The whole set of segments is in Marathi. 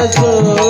আসো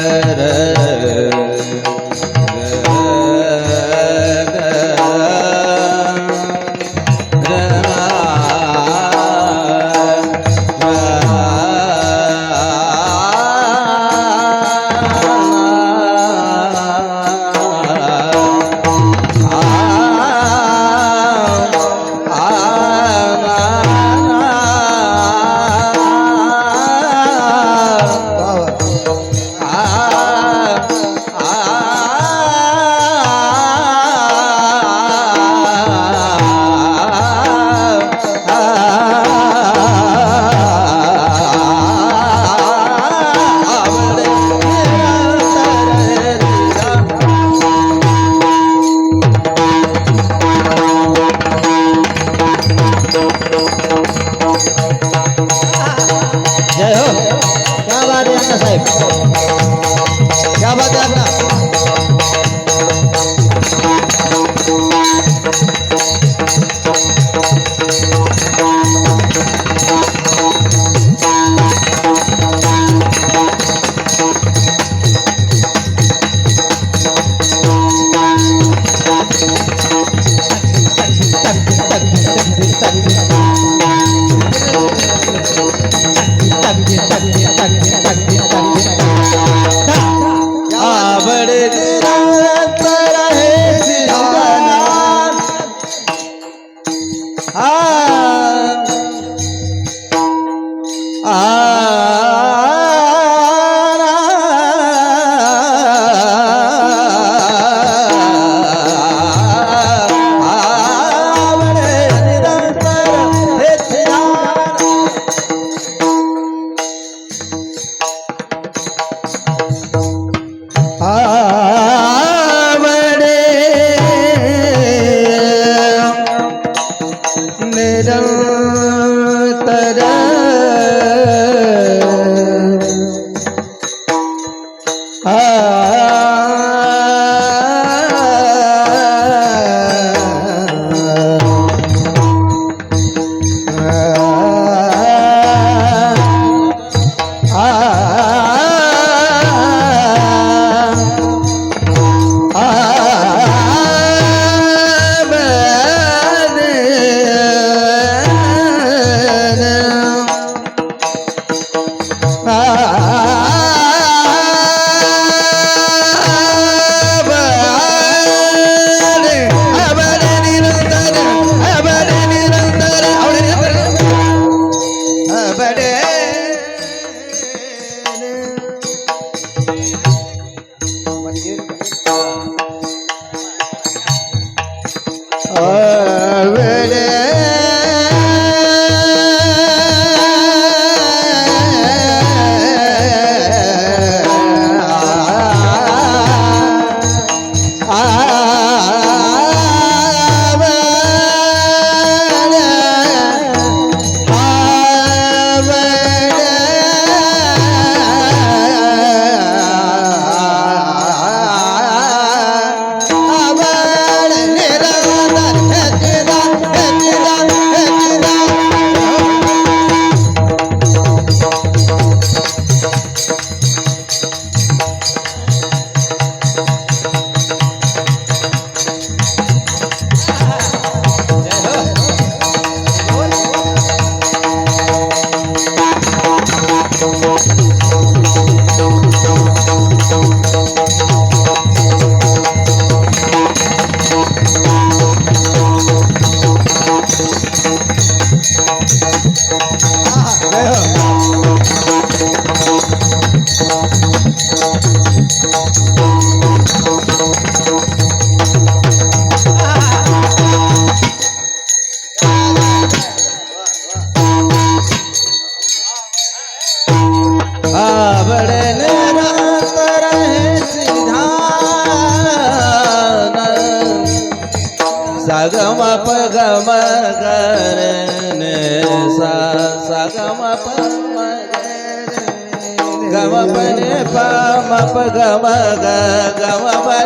ra ra ra साहेब. त्या बात ಆ ah, ah. सागम पगम करने सा सागम पगम गम पने पम पगम ग गम प